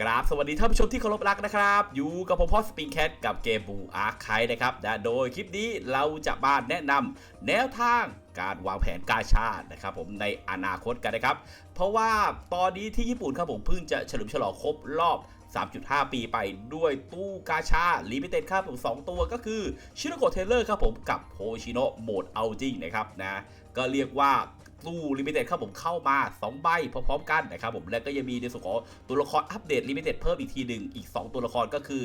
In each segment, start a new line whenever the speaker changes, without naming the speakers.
กราบสวัสดีท่านผู้ชมที่เคารพรักนะครับ อยู่กับผมพ่อสปริงแคทกับเกมบูอาร์คไคนะครับนะโดยคลิปนี้เราจะมาแนะนำแนวทางการวางแผนกาชาตินะครับผมในอนาคตกันนะครับ เพราะว่าตอนนี้ที่ญี่ปุ่นครับผมเพิ่งจะเฉลิมฉลองครบรอบ 3.5 ปีไปด้วยตู้กาชาลิมิเต็ดครับผม 2 ตัวก็คือชิโนโกเทเลอร์ครับผมกับโฮชิโนะโหมดเอาจริงนะครับนะก็เรียกว่าู้ลิมิเต็ดครับผมเข้ามา 2 ใบพร้อมๆกันนะครับผมและก็ยังมีในส่วนของตัวละครอัปเดตลิมิเต็ดเพิ่มอีกทีหนึ่งอีก 2 ตัวละครก็คือ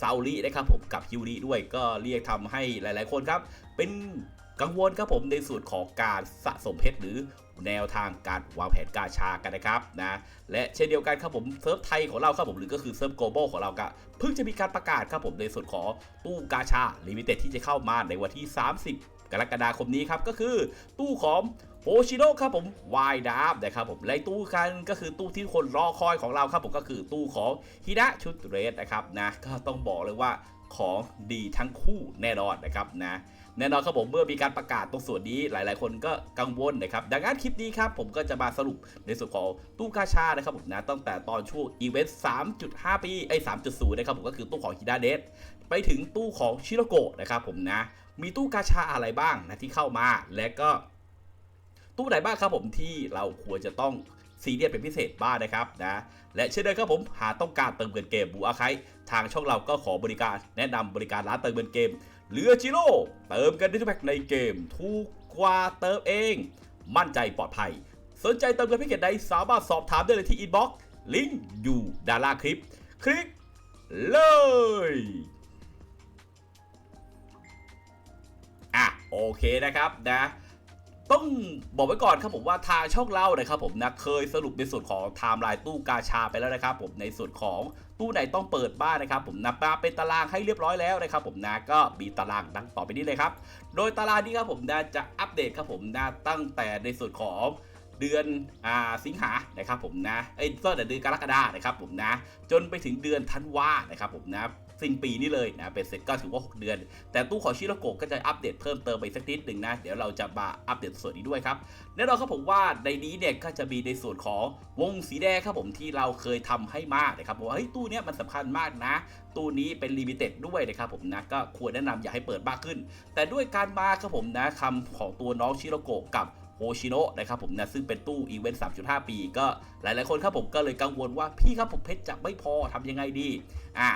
ซาอุรินะครับผมกับฮิวริด้วยก็เรียกทำให้หลายๆคนครับ เป็นกังวลครับผมในส่วนของการสะสมเพชรหรือแนวทางการวางแผนกาชากันนะครับนะและเช่นเดียวกันครับผมเซิร์ฟไทยของเราครับผมหรือก็คือเซิร์ฟโกลบอลของเราก็เพิ่งจะมีการประกาศครับผมในส่วนของตู้กาชาลิมิเต็ดที่จะเข้ามาในวันที่ 30 กรกฎาคมนี้ครับก็คือตู้ของ โอชิโนะครับผมวายดาบนะครับผมและตู้กันก็คือตู้ที่คนรอคอยของเราครับผมก็คือตู้ของฮินะชุดเรสนะครับนะก็ต้องบอกเลยว่าของดีทั้งคู่แน่นอนนะครับนะแน่นอนครับผมเมื่อมีการประกาศตรงส่วนนี้หลาย ๆ คนก็กังวลนะครับดังนั้นคลิปนี้ครับผมก็จะมาสรุปในส่วนของตู้กาชานะครับผมนะตั้งแต่ตอนช่วงอีเวนต์ 3.5 ปีไอ้3.0 นะครับผมก็คือตู้ของฮิดาเดสไปถึงตู้ของชิโรโกะนะครับผมนะมีตู้กาชาอะไรบ้างนะที่เข้ามาและก็ ตู้ไหนบ้างครับผมที่เราควรจะต้องซีเรียสเป็นพิเศษบ้างนะครับนะและเช่นเดิมครับผมหากต้องการเติมเงินเกมบูอาไคทางช่องเราก็ขอบริการแนะนำบริการร้านเติมเงินเกมเหลือจิโร่เติมกันได้ทุกแพ็คในเกมถูกกว่าเติมเอง มั่นใจปลอดภัย สนใจเติมเงินพ็กเกจใดสามารถสอบถามได้เลยที่อินบ็อกซ์ลิงก์อยู่ด้านล่างคลิป คลิกเลยอะโอเคนะครับนะ ต้องบอกไว้ก่อนครับผมว่าทางช่องเรานะครับผมนะเคยสรุปในส่วนของไทม์ไลน์ตู้กาชาไปแล้วนะครับผมในส่วนของตู้ไหนต้องเปิดบ้านนะครับผมนะมาเป็นตารางให้เรียบร้อยแล้วนะครับผมนะก็มีตารางดังต่อไปนี้เลยครับโดยตารางนี้ครับผมนะจะอัปเดตครับผมนะตั้งแต่ในส่วนของเดือนอ่าสิงหานะครับผมนะเอ้ยก็แต่เดือนกรกฎานะครับผมนะ จนไปถึงเดือนธันวานะครับผมนะ สิ้นปีนี้เลยนะเป็นเสร็จก็ถือว่า 6 เดือน แต่ตู้ของชิโรโกะก็จะอัปเดตเพิ่มเติมไปสักนิดหนึ่งนะ เดี๋ยวเราจะมาอัปเดตส่วนนี้ด้วยครับแน่นอนครับผมว่าในนี้เนี่ยก็จะมีในส่วนของวงสีแดงครับผมที่เราเคยทำให้มากนะครับว่าเฮ้ยตู้เนี้ยมันสำคัญมากนะ ตู้นี้เป็นลิมิเต็ดด้วยนะครับผมนะก็ควรแนะนำอย่าให้เปิดมากขึ้น แต่ด้วยการมาครับผมนะคำของตัวน้องชิโรโกะกับโฮชิโนะนะครับผมนะซึ่งเป็นตู้อีเวนต์ 3.5 ปี ก็หลาย ๆ คนครับผมก็เลยกังวลว่าพี่ครับผมเพชรจะไม่พอทำยังไงดี อะ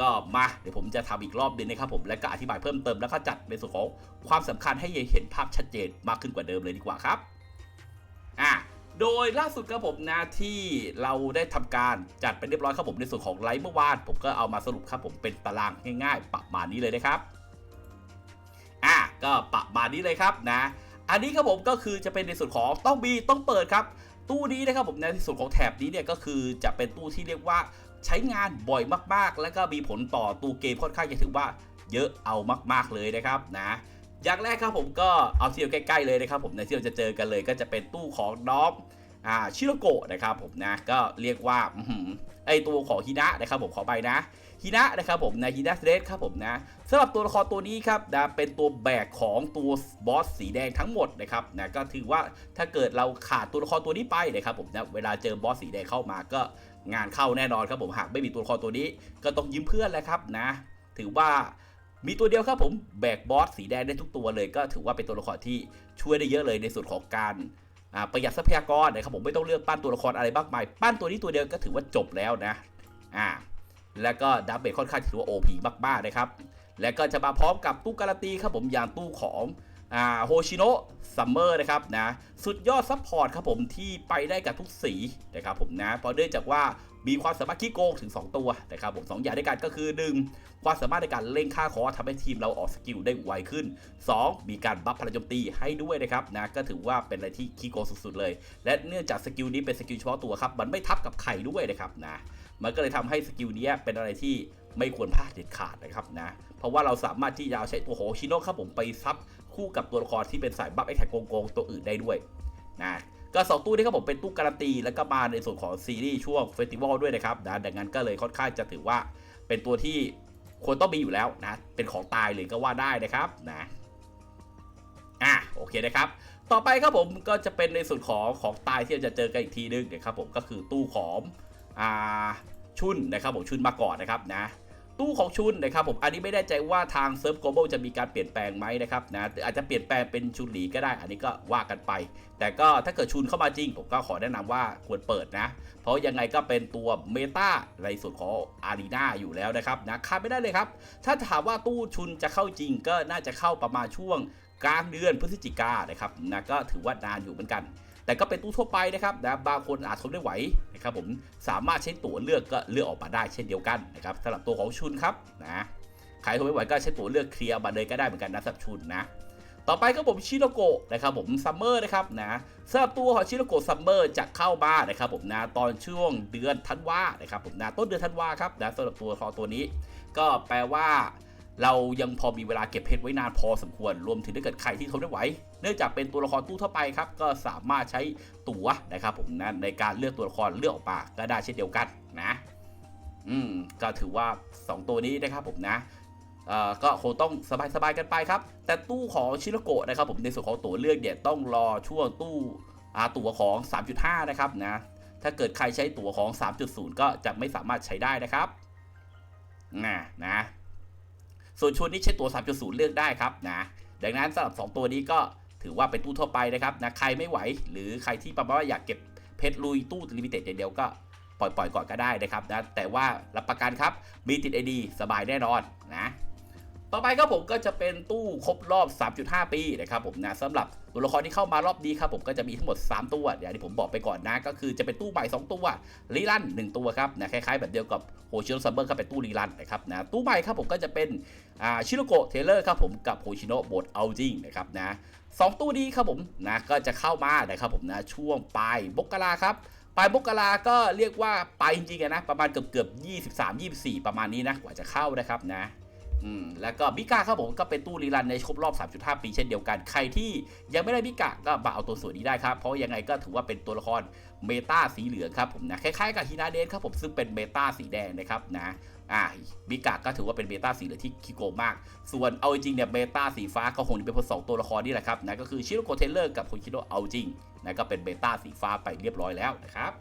ก็มาเดี๋ยวผมจะทำอีกรอบหนึงนะครับผมและก็อธิบายเพิ่มเติมแล้วก็จัดในส่วนของความสำคัญให้เห็นภาพชัดเจนมากขึ้นกว่าเดิมเลยดีกว่าครับอะโดยล่าสุดครับผมนะที่เราได้ทำการจัดไปเรียบร้อยครับผมในส่วนของไลฟ์เมื่อวานผมก็เอามาสรุปครับผมเป็นตารางง่ายๆ ประมาณนี้เลยนะครับอะก็ประมาณนี้เลยครับนะ อันนี้ครับผมก็คือจะเป็นในส่วนของต้องมีต้องเปิดครับ ตู้นี้นะครับผมในส่วนของแถบนี้เนี่ยก็คือจะเป็นตู้ที่เรียกว่า ใช้งานบ่อยมากๆ แล้วก็มีผลต่อตู้เกมค่อนข้างจะถือว่าเยอะเอามาก ๆเลยนะครับนะอย่างแรกครับผมก็เอาเที่เราใกล้ๆเลยนะครับผมในที่เราจะเจอกันเลยก็จะเป็นตู้ของน้องอ่าชิโรโกะนะครับผมนะก็เรียกว่าไอตัวของฮินะนะครับผมขอไปนะฮินะนะครับผมนะฮินะเรสครับผมนะสำหรับตัวละครตัวนี้ครับนะเป็นตัวแบกของตัวบอสสีแดงทั้งหมดนะครับนะก็ถือว่าถ้าเกิดเราขาดตัวละครตัวนี้ไปนะครับผมนะเวลาเจอบอสสีแดงเข้ามาก็ งานเข้าแน่นอนครับผมหากไม่มีตัวละครตัวนี้ ก็ต้องยืมเพื่อนแหล้วครับนะ ถือว่ามีตัวเดียวครับผมแบกบอสสีแดงได้ทุกตัวเลย ก็ถือว่าเป็นตัวละครที่ช่วยได้เยอะเลยในส่วนของการประหยัดทรัพยากรนะครับผมไม่ต้องเลือกปั้นตัวละครอะไรมากมายปั้นตัวนี้ตัวเดียวก็ถือว่าจบแล้วนะอ่าแล้วก็ดับเบิลค่อนข้างถือว่า OP มากๆนะครับ และก็จะมาพร้อมกับตู้การันตีครับผมอย่างตู้ของ อ่าโฮชิโนะซัมเมอร์นะครับนะสุดยอดซัพพอร์ตครับผมที่ไปได้กับทุกสีนะครับผมนะเพราะเนื่องจากว่ามีความสามารถขี้โกงถึง 2 ตัวนะครับผมสองอย่างด้วยกันก็คือ 1 ความสามารถในการเล่งค่าคอร์สทำให้ทีมเราออกสกิลได้ไวขึ้น 2 มีการบัฟพลังโจมตีให้ด้วยนะครับนะก็ถือว่าเป็นอะไรที่ขี้โกงสุด ๆ เลย และเนื่องจากสกิลนี้เป็นสกิลเฉพาะตัวครับมันไม่ทับกับใครด้วยนะครับนะมันก็เลยทำให้สกิลนี้เป็นอะไรที่ไม่ควรพลาดเด็ดขาดนะครับนะเพราะว่าเราสามารถที่จะเอาใช้ตัวโฮชิโนะครับผมไปซับ คู่กับตัวละครที่เป็นสายบัฟไอแท็กโกงๆตัวอื่นได้ด้วยนะก็สองตู้นี้ครับผมเป็นตู้การันตีแล้วก็มาในส่วนของซีรีส์ช่วงเฟสติวัลด้วยนะครับนะดังนั้นก็เลยค่อนข้างจะถือว่าเป็นตัวที่ควรต้องมีอยู่แล้วนะเป็นของตายเลยก็ว่าได้นะครับนะอะโอเคนะครับ ต่อไปครับผมก็จะเป็นในส่วนของของตายที่เราจะเจอกันอีกทีนึงนะครับผมก็คือตู้ของอ่าชุนนะครับผมชุนมาก่อนนะครับนะ ตู้ของชุนนะครับผมอันนี้ไม่แน่ใจว่าทางเซิร์ฟโกลบอลจะมีการเปลี่ยนแปลงไหมนะครับนะอาจจะเปลี่ยนแปลงเป็นชุนหลีก็ได้ อันนี้ก็ว่ากันไป แต่ก็ถ้าเกิดชุนเข้ามาจริง ผมก็ขอแนะนำว่าควรเปิดนะ เพราะยังไงก็เป็นตัวเมตาในส่วนของอารีนาอยู่แล้วนะครับนะขาดไม่ได้เลยครับ ถ้าถามว่าตู้ชุนจะเข้าจริงก็น่าจะเข้าประมาณช่วงกลางเดือนพฤศจิกานะครับนะก็ถือว่านานอยู่เหมือนกัน แต่ก็เป็นตู้ทั่วไปนะครับนะบางคนอาจทนไม่ไหวนะครับผมสามารถใช้ตั๋วเลือกก็เลือกออกมาได้เช่นเดียวกันนะครับสำหรับตัวของชุนครับนะใครทนไม่ไหวก็ใช้ตั๋วเลือกเคลียร์มาเลยก็ได้เหมือนกันนะสำหรับชุนนะต่อไปก็ผมชิโรโกะนะครับผมซัมเมอร์นะครับนะสำหรับตัวของชิโรโกะซัมเมอร์จะเข้ามานะครับผมนะตอนช่วงเดือนธันวานะครับผมนะต้นเดือนธันวาครับนะสำหรับตัวของตัวนี้ ก็แปลว่า เรายังพอมีเวลาเก็บเพชรไว้นานพอสมควร รวมถึงถ้าเกิดใครที่ทนไม่ไหว เนื่องจากเป็นตัวละครตู้ทั่วไปครับ ก็สามารถใช้ตั๋วนะครับผมนะในการเลือกตัวละครเลือกออกมาก็ได้เช่นเดียวกันนะ อืม ก็ถือว่า 2 ตัวนี้นะครับผมนะเออก็คงต้องสบายๆกันไปครับ แต่ตู้ของชิโรโกะนะครับผมในส่วนของตัวเลือกเนี่ยต้องรอช่วงตู้อาตั๋วของ 3.5 นะครับนะ ถ้าเกิดใครใช้ตั๋วของ 3.0 ก็จะไม่สามารถใช้ได้นะครับนะนะ ส่วนชุดนี้ใช้ตัว 3.0 เลือกได้ครับนะดังนั้นสำหรับ 2 ตัวนี้ก็ถือว่าเป็นตู้ทั่วไปนะครับนะใครไม่ไหว หรือใครที่ประมาณว่าอยากเก็บเพชรลุยตู้ลิมิเต็ดอย่างเดียวก็ปล่อยๆก่อนก็ได้นะครับนะแต่ว่ารับประกันครับมีติด ID สบายแน่นอนนะ ต่อไปครับผมก็จะเป็นตู้ครบรอบ 3.5 ปีนะครับผมนะสำหรับตัวละครที่เข้ามารอบนี้ครับผมก็จะมีทั้งหมด 3 ตัวอย่างที่ผมบอกไปก่อนนะ ก็คือจะเป็นตู้ใหม่ 2 ตัวรีลัน1 ตัวครับนะคล้ายๆแบบเดียวกับโฮชิโนซัมเบอร์ก็เป็นตู้รีลันนะครับนะตู้ใหม่ครับผมก็จะเป็นอ่าชิโรโกเทเลอร์ครับผมกับโฮชิโนะบทเอาจริงนะครับนะสองตู้นี้ครับผมนะก็จะเข้ามานะครับผมนะช่วงปลายมกราครับปลายมกราก็เรียกว่าไปจริงๆนะประมาณเกือบเกือบ23 24 ประมาณนี้นะกว่าจะเข้านะครับนะ อืมแล้วก็บิกาครับผมก็เป็นตู้รีรันในครบรอบ 3.5 ปีเช่นเดียวกัน ใครที่ยังไม่ได้บิกาก็มาเอาตัวส่วนนี้ได้ครับ เพราะยังไงก็ถือว่าเป็นตัวละครเมตาสีเหลืองครับผมนะคล้ายๆกับฮินาเดนครับผมซึ่งเป็นเมตาสีแดงนะครับนะอ่าบิกาก็ถือว่าเป็นเมตาสีเหลืองที่คิโกงมาก ส่วนเอาจริงเนี่ยเมตาสีฟ้าก็คงจะเป็นเพสองตัวละครนี่แหละครับนะก็คือชิโรโกเทเลอร์กับโคชิโนเอาจริงนะก็เป็นเมตาสีฟ้าไปเรียบร้อยแล้วนะครับ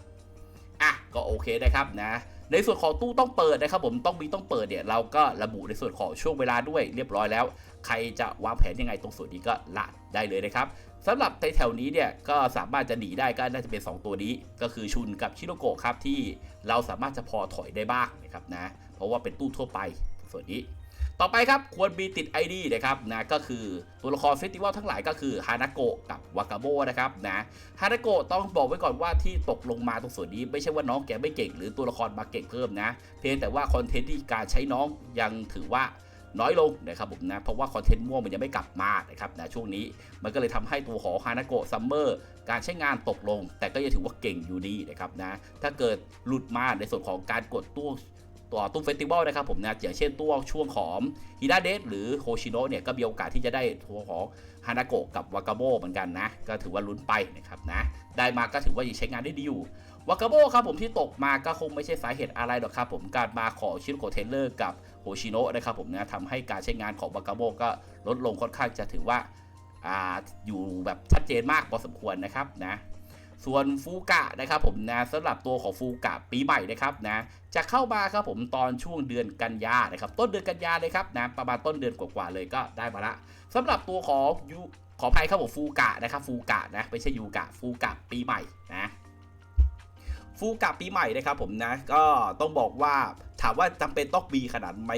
อะก็โอเคนะครับนะ ในส่วนของตู้ต้องเปิดนะครับผมต้องมีต้องเปิดเนี่ยเราก็ระบุในส่วนของช่วงเวลาด้วยเรียบร้อยแล้ว ใครจะวางแผนยังไงตรงส่วนนี้ก็ละได้เลยนะครับสำหรับในแถวนี้เนี่ยก็สามารถจะหนีได้ก็น่าจะเป็น 2 ตัวนี้ ก็คือชุนกับชิโนโกะครับที่เราสามารถจะพอถอยได้บ้างนะครับนะเพราะว่าเป็นตู้ทั่วไปส่วนนี้ ต่อไปครับควรมีติด ID นะครับนะก็คือตัวละครเฟสติวัลทั้งหลายก็คือฮานาโกะกับวากาโบนะครับนะฮานาโกะต้องบอกไว้ก่อนว่าที่ตกลงมาตรงส่วนนี้ไม่ใช่ว่าน้องแกไม่เก่ง หรือตัวละครมาเก่งเพิ่มนะ เพียงแต่ว่าคอนเทนต์ที่การใช้น้องยังถือว่าน้อยลงนะครับผมนะเพราะว่าคอนเทนต์ม่วงมันยังไม่กลับมานะครับนะช่วงนี้มันก็เลยทำให้ตัวของฮานาโกะซัมเมอร์การใช้งานตกลง แต่ก็ยังถือว่าเก่งอยู่ดีนะครับนะถ้าเกิดหลุดมาในส่วนของการกดตู้ ตัวตู้เฟสติวัลนะครับผมนะอย่างเช่นตัวช่วงของฮิดาเดสหรือโฮชิโนะเนี่ยก็มีโอกาสที่จะได้ตัวของฮานาโกะกับวากาโบเหมือนกันนะ ก็ถือว่าลุ้นไปนะครับนะ ได้มาก็ถือว่ายังใช้งานได้ดีอยู่วากาโบครับผมที่ตกมาก็คงไม่ใช่สาเหตุอะไรหรอกครับผมการมาของชิโรโกเทเลอร์กับโฮชิโนะนะครับผมนะทำให้การใช้งานของวากาโบก็ลดลงค่อนข้างจะถือว่าอ่าอยู่แบบชัดเจนมากพอสมควรนะครับนะ ส่วนฟูกะนะครับผมนะสำหรับตัวของฟูกะปีใหม่นะครับนะจะเข้ามาครับผมตอนช่วงเดือนกันยานะครับต้นเดือนกันยาเลยครับนะประมาณต้นเดือนกว่าๆเลยก็ได้มาละสำหรับตัวของยูขออภัยครับผมฟูกะนะครับฟูกะนะไม่ใช่ยูกะฟูกะปีใหม่นะฟูกะปีใหม่นะครับผมนะก็ต้องบอกว่าถามว่าจำเป็นต้องมีขนาดไหม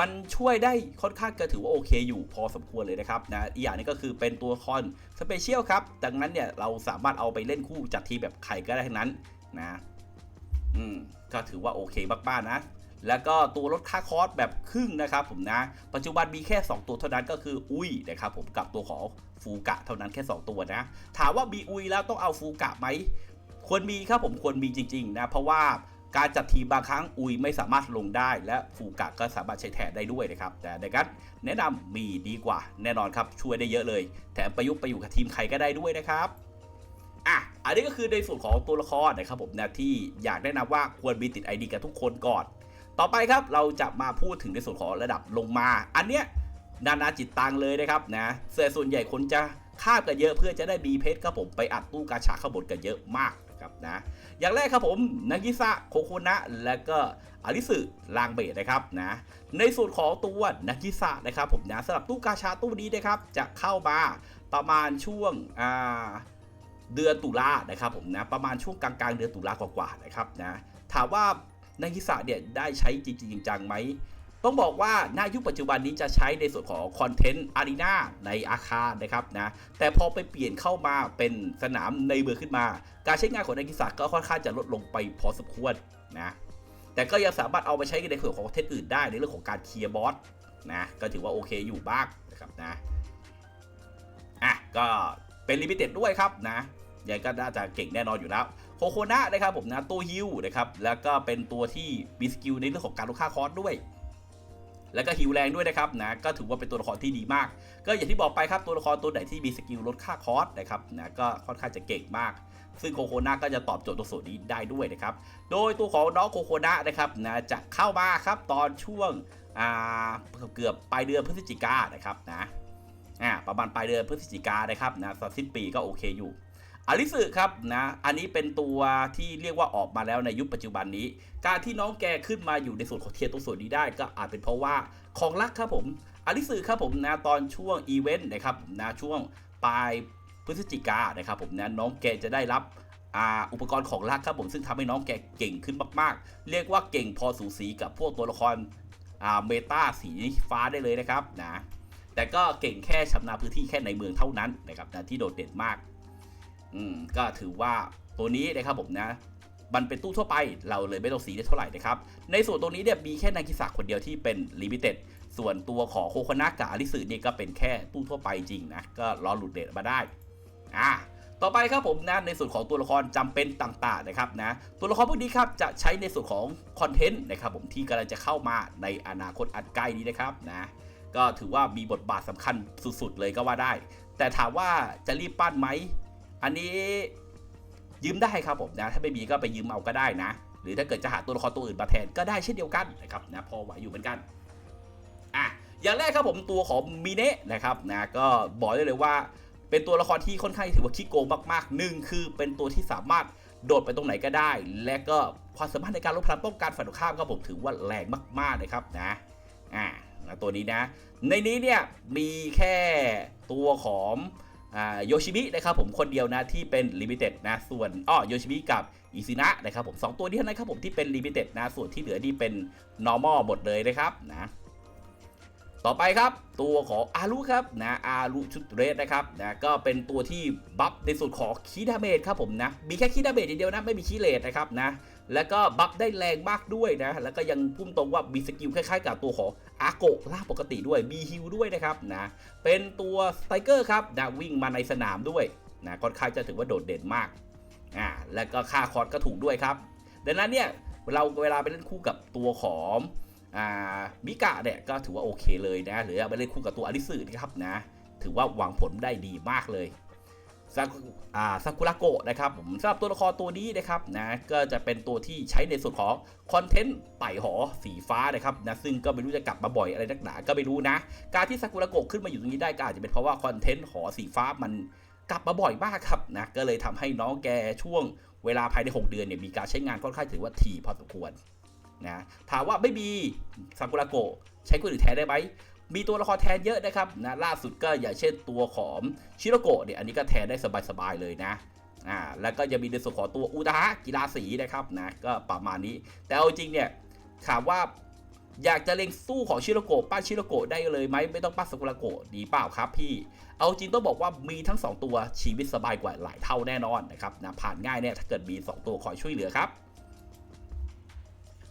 มันช่วยได้ค่อนข้างก็ถือว่าโอเคอยู่พอสมควรเลยนะครับนะอีกอย่างนึงก็คือเป็นตัวคอนสเปเชียลครับดังนั้นเนี่ยเราสามารถเอาไปเล่นคู่จัดทีแบบใครก็ได้ทั้งนั้นนะอืมก็ถือว่าโอเคมากๆนะแล้วก็ตัวลดค่าคอสแบบครึ่งนะครับผมนะ ปัจจุบันมีแค่ 2 ตัวเท่านั้นก็คืออุ้ยนะครับผมกับตัวของฟูกะเท่านั้นแค่ 2 ตัวนะ ถามว่ามีอุ้ยแล้วต้องเอาฟูกะไหมควรมีครับผมควรมีจริงๆนะ เพราะว่า การจัดทีมบางครั้งอุยไม่สามารถลงได้ และฟูกะก็สามารถใช้แทนได้ด้วยนะครับ แต่ในการแนะนำมีดีกว่า แน่นอนครับช่วยได้เยอะเลย แถมประยุกต์ไปอยู่กับทีมใครก็ได้ด้วยนะครับอะ อันนี้ก็คือในส่วนของตัวละครนะครับผมนะที่อยากแนะนำว่าควรมีติด ID กับทุกคนก่อน ต่อไปครับเราจะมาพูดถึงในส่วนของระดับลงมา อันเนี้ยนานาจิตตังเลยนะครับนะแต่ส่วนใหญ่คนจะคาบกันเยอะเพื่อจะได้มีเพชรครับผมไปอัดตู้กาชาข้าบนกันเยอะมาก นะครับนะอย่างแรกครับผมนากิสะโคโคนะ และก็อาริสึลางเบดนะครับนะในส่วนของตัวนากิสะนะครับผมนะสำหรับตู้กาชาตู้นี้นะครับจะเข้ามาประมาณช่วงอ่าเดือนตุลานะครับผมนะประมาณช่วงกลางๆเดือนตุลากว่าๆนะครับนะถามว่านากิสะเนี่ยได้ใช้จริงๆจังไหม ต้องบอกว่าณยุคปัจจุบันนี้จะใช้ในส่วนของคอนเทนต์อารีนาในอาคารนะครับนะแต่พอไปเปลี่ยนเข้ามาเป็นสนามในเมืองขึ้นมา การใช้งานของนักกีฬาก็ค่อนข้างจะลดลงไปพอสมควรนะแต่ก็ยังสามารถเอาไปใช้ในส่วนของเทนต์อื่นได้ในเรื่องของการเคลียร์บอสนะก็ถือว่าโอเคอยู่บ้างนะครับนะอะก็เป็นลิมิเต็ดด้วยครับนะยังก็น่าจะเก่งแน่นอนอยู่แล้วโคโคนะนะครับผมนะตัวฮิวนะครับแล้วก็เป็นตัวที่มีสกิลในเรื่องของการลดค่าคอร์สด้วย แล้วก็ฮิวแรงด้วยนะครับนะก็ถือว่าเป็นตัวละครที่ดีมาก ก็อย่างที่บอกไปครับตัวละครตัวไหนที่มีสกิลลดค่าคอร์สนะครับนะก็ค่อนข้างจะเก่งมาก ซึ่งโคโคนาก็จะตอบโจทย์ตรงส่วนนี้ได้ด้วยนะครับโดยตัวของน้องโคโคนานะครับนะจะเข้ามาครับตอนช่วงอ่าเกือบปลายเดือนพฤศจิกายนะครับนะอ่าประมาณปลายเดือนพฤศจิกานะครับนะสักสิ้นปีก็โอเคอยู่ อลิสึครับนะ อันนี้เป็นตัวที่เรียกว่าออกมาแล้วในยุคปัจจุบันนี้ การที่น้องแกขึ้นมาอยู่ในส่วนของเทียตรงส่วนนี้ได้ก็อาจเป็นเพราะว่าของรักครับผมอลิสึครับผมนะตอนช่วงอีเวนต์นะครับนะช่วงปลายพฤศจิกานะครับผมนะน้องแกจะได้รับอุปกรณ์ของรักครับผมซึ่งทำให้น้องแกเก่งขึ้นมาก ๆ เรียกว่าเก่งพอสูสีกับพวกตัวละครเมตาสีฟ้าได้เลยนะครับนะแต่ก็เก่งแค่ชำนาญพื้นที่แค่ในเมืองเท่านั้นนะครับนะที่โดดเด่นมาก อืมก็ถือว่าตัวนี้นะครับผมนะมันเป็นตู้ทั่วไปเราเลยไม่ต้องสีได้เท่าไหร่นะครับ ในส่วนตรงนี้เนี่ยมีแค่นากิสาคนเดียวที่เป็นลิมิเต็ดส่วนตัวของโคโคนะกับอาริสึเนี่ยก็เป็นแค่ตู้ทั่วไปจริงนะ ก็รอหลุดเดทมาได้อ่าต่อไปครับผมนะในส่วนของตัวละครจำเป็นต่างๆนะครับนะตัวละครพวกนี้ครับจะใช้ในส่วนของคอนเทนต์นะครับผมที่กำลังจะเข้ามาในอนาคตอันใกล้นี้นะครับนะก็ถือว่ามีบทบาทสำคัญสุดๆเลยก็ว่าได้ แต่ถามว่าจะรีบปั้นไหม อันนี้ยืมได้ครับผมนะถ้าไม่มีก็ไปยืมเอาก็ได้นะ หรือถ้าเกิดจะหาตัวละครตัวอื่นมาแทนก็ได้เช่นเดียวกันนะครับนะพอไหวอยู่เหมือนกันอะอย่างแรกครับผมตัวของมิเนะนะครับนะก็บอกได้เลยว่าเป็นตัวละครที่ค่อนข้างถือว่าขี้โกงมากๆหนึ่งคือเป็นตัวที่สามารถโดดไปตรงไหนก็ได้ และก็ความสามารถในการลดพลังป้องกันฝ่ายตรงข้ามครับผมถือว่าแรงมากๆนะครับนะอ่านะตัวนี้นะ ในนี้เนี่ยมีแค่ตัวของ โยชิมินะครับผมคนเดียวนะที่เป็นลิมิเต็ดนะส่วนอ้อโยชิมิกับอิซินะนะครับผมสองตัวนี้เท่านั้นครับผมที่เป็นลิมิเต็ดนะส่วนที่เหลือนี่เป็น normal หมดเลยนะครับนะ ต่อไปครับ ตัวของอารุครับนะอารุชุดเรสนะครับนะก็เป็นตัวที่บัฟในส่วนของคีดาเมจครับผมนะ มีแค่คีดาเมจอย่างเดียวนะ ไม่มีคีเลตนะครับนะแล้วก็บัฟได้แรงมากด้วยนะ แล้วก็ยังพุ่มตรงว่ามีสกิลคล้ายๆ กับตัวของอาโกะล่าปกติด้วยมีฮิลด้วยนะครับนะเป็นตัวสไตเกอร์ครับนะวิ่งมาในสนามด้วยนะค่อนข้างจะถือว่าโดดเด่นมากอ่าแล้วก็ค่าคอร์สก็ถูกด้วยครับดังนั้นเนี่ยเราเวลาไปเล่นคู่กับตัวของ อ่ามิกะเนี่ยก็ถือว่าโอเคเลยนะหรือไปเล่นคู่กับตัวอลิสึนะครับนะถือว่าหวังผลได้ดีมากเลยซากุอ่ากุระโกะนะครับผมสำหรับตัวละครตัวนี้นะครับนะก็จะเป็นตัวที่ใช้ในส่วนของคอนเทนต์ไต่หอสีฟ้านะครับนะซึ่งก็ไม่รู้จะกลับมาบ่อยอะไรนักหนาก็ไม่รู้นะ การที่ซากุระโกะขึ้นมาอยู่ตรงนี้ได้ก็อาจจะเป็นเพราะว่าคอนเทนต์หอสีฟ้ามันกลับมาบ่อยมากครับนะก็เลยทำให้น้องแกช่วงเวลาภายใน 6 เดือนเนี่ยมีการใช้งานค่อนข้างถือว่าถี่พอสมควร นะถามว่าไม่มีซากุระโกะใช้คนอื่นแทนได้ไหมมีตัวละครแทนเยอะนะครับนะล่าสุดก็อย่างเช่นตัวของชิโรโกะเนี่ยอันนี้ก็แทนได้สบายๆเลยนะอ่าแล้วก็ยังมีในส่วนของตัวอุตาฮะกีฬาสีนะครับนะก็ประมาณนี้ แต่เอาจริงเนี่ยถามว่าอยากจะเล็งสู้ของชิโรโกะป้าชิโรโกะได้เลยไหมไม่ต้องป้าสกุระโกะดีเปล่าครับพี่ เอาจริงต้องบอกว่ามีทั้ง 2 ตัวชีวิตสบายกว่าหลายเท่าแน่นอนนะครับนะผ่านง่ายเนี่ยถ้าเกิดมี 2 ตัวคอยช่วยเหลือครับ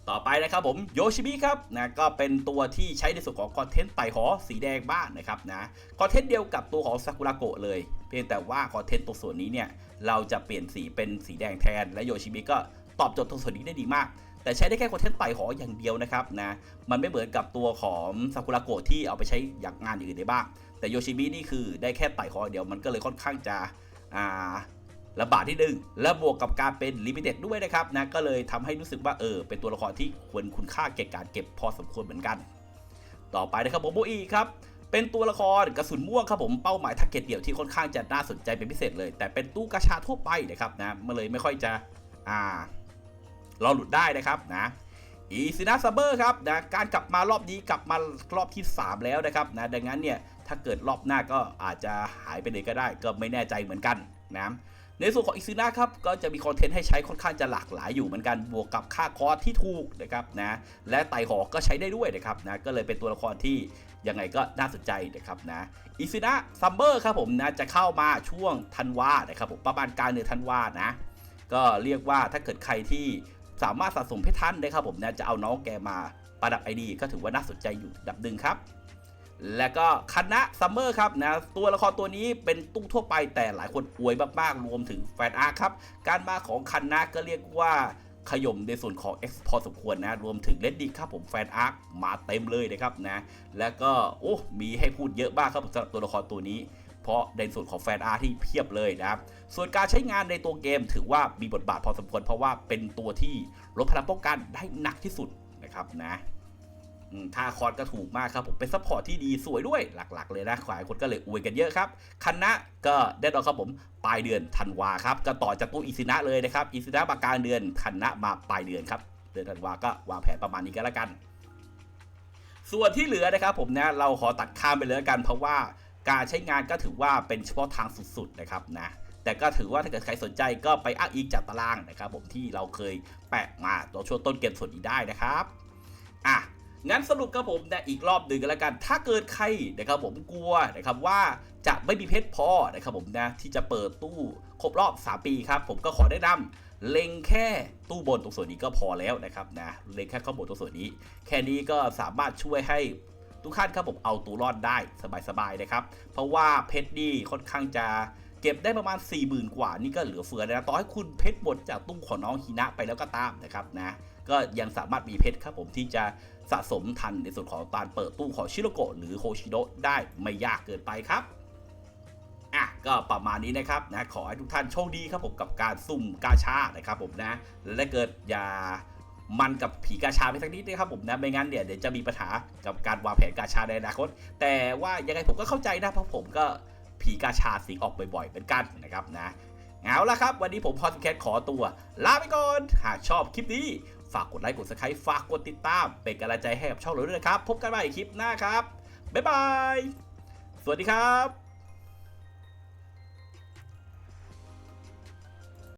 ต่อไปนะครับผมโยชิมิครับนะก็เป็นตัวที่ใช้ในส่วนของคอนเทนต์ไต่หอสีแดงบ้านนะครับนะคอนเทนต์เดียวกับตัวของซากุระโกะเลย เพียงแต่ว่าคอนเทนต์ตัวส่วนนี้เนี่ยเราจะเปลี่ยนสีเป็นสีแดงแทน และโยชิมิก็ตอบโจทย์ตรงส่วนนี้ได้ดีมาก แต่ใช้ได้แค่คอนเทนต์ไต่หออย่างเดียวนะครับนะมันไม่เหมือนกับตัวของซากุระโกะที่เอาไปใช้อย่างงานอื่นได้บ้าง แต่โยชิมินี่คือได้แค่ไต่หอเดียวมันก็เลยค่อนข้างจะอ่า ระบาดที่หนึ่งและบวกกับการเป็นลิมิเต็ดด้วยนะครับนะก็เลยทำให้รู้สึกว่าเออเป็นตัวละครที่ควรคุณค่าแก่การเก็บพอสมควรเหมือนกัน ต่อไปนะครับโบโบอีครับเป็นตัวละครกระสุนม่วงครับผมเป้าหมายทาร์เก็ตเดี่ยวที่ค่อนข้างจะน่าสนใจเป็นพิเศษเลย แต่เป็นตู้กระชาทั่วไปนะครับนะมันเลยไม่ค่อยจะอ่ารอหลุดได้นะครับนะอีซินาซับเบอร์ครับนะการกลับมารอบนี้กลับมารอบที่ 3 แล้วนะครับนะดังนั้นเนี่ยถ้าเกิดรอบหน้าก็อาจจะหายไปเลยก็ได้ ก็ไม่แน่ใจเหมือนกันนะ ในส่วนของอีซินาครับก็จะมีคอนเทนต์ให้ใช้ค่อนข้างจะหลากหลายอยู่เหมือนกันบวกกับค่าคอร์สที่ถูกนะครับนะและไตหอกก็ใช้ได้ด้วยนะครับนะก็เลยเป็นตัวละครที่ยังไงก็น่าสนใจนะครับนะอีซินาซัมเบอร์ครับผมนะจะเข้ามาช่วงธันวานะครับผมประมาณกลางเดือนธันวานะ ก็เรียกว่าถ้าเกิดใครที่สามารถสะสมเพชรทันนะครับผมนะจะเอาน้องแกมาประดับไอดีก็ถือว่าน่าสนใจอยู่ดับหนึ่งครับ และก็คณะซัมเมอร์ครับนะตัวละครตัวนี้เป็นตุ้งทั่วไปแต่หลายคนอวยมากๆ รวมถึงแฟนอาร์ครับ การมาของคณะก็เรียกว่าขย่มในส่วนของ X พอสมควรนะ รวมถึงเลดดี้ครับผมแฟนอาร์มาเต็มเลยนะครับนะ แล้วก็ โอ้ มีให้พูดเยอะมากครับสำหรับตัวละครตัวนี้ เพราะในส่วนของแฟนอาร์ที่เพียบเลยนะครับ ส่วนการใช้งานในตัวเกมถือว่ามีบทบาทพอสมควร เพราะว่าเป็นตัวที่ลดพลังป้องกันได้หนักที่สุดนะครับนะ ค่าคอร์สก็ถูกมากครับผมเป็นซัพพอร์ตที่ดีสวยด้วยหลักๆ เลยนะหลายคนก็เลยอวยกันเยอะครับคณะก็ได้รอครับผมปลายเดือนธันวาครับก็ต่อจากตู้อิซินะเลยนะครับอิซินะมากลางเดือนคณะมาปลายเดือนครับเดือนธันวาก็วางแผนประมาณนี้กันแล้วกัน ส่วนที่เหลือนะครับผมนะเราขอตัดข้ามไปเลยกัน เพราะว่าการใช้งานก็ถือว่าเป็นเฉพาะทางสุดๆนะครับนะแต่ก็ถือว่าถ้าเกิดใครสนใจก็ไปอ้างอิงจากตารางนะครับผมที่เราเคยแปะมาตอนช่วงต้นเกมส่วนนี้ได้นะครับอะ งั้นสรุปครับผมนะอีกรอบหนึ่งกันแล้วกัน ถ้าเกิดใครนะครับผมกลัวนะครับว่าจะไม่มีเพชรพอนะครับผมนะที่จะเปิดตู้ครบรอบ 3 ปีครับผมก็ขอแนะนำเล็งแค่ตู้บนตรงส่วนนี้ก็พอแล้วนะครับนะเล็งแค่ข้างบนตรงส่วนนี้ แค่นี้ก็สามารถช่วยให้ทุกท่านครับผมเอาตัวรอดได้สบายๆนะครับ เพราะว่าเพชรนี่ค่อนข้างจะเก็บได้ประมาณ 4 0,000 กว่านี่ก็เหลือเฟือนะต่อให้คุณเพชรหมดจากตู้ของน้องฮินะไปแล้วก็ตามนะครับนะก็ยังสามารถมีเพชรครับผมที่จะ สะสมทันในส่วนของการเปิดตู้ของชิโรโกะหรือโฮชิโดะได้ไม่ยากเกินไปครับอะก็ประมาณนี้นะครับนะขอให้ทุกท่านโชคดีครับผมกับการสุ่มกาชานะครับผมนะและถ้าเกิดอย่ามันกับผีกาชาไปสักนิดนะครับผมนะไม่งั้นเนี่ยเดี๋ยวจะมีปัญหากับการวางแผนกาชาในอนาคต แต่ว่ายังไงผมก็เข้าใจนะเพราะผมก็ผีกาชาสิงออกบ่อยๆเหมือนกันนะครับนะเอาละครับ วันนี้ผมพอดแคสต์ขอตัว ลาไปก่อน หากชอบคลิปนี้ ฝากกดไลค์กด subscribe ฝากกดติดตาม เป็นกำลังใจให้กับช่องเราด้วยนะครับ พบกันใหม่คลิปหน้าครับ บ๊ายบาย สวัสดีครับ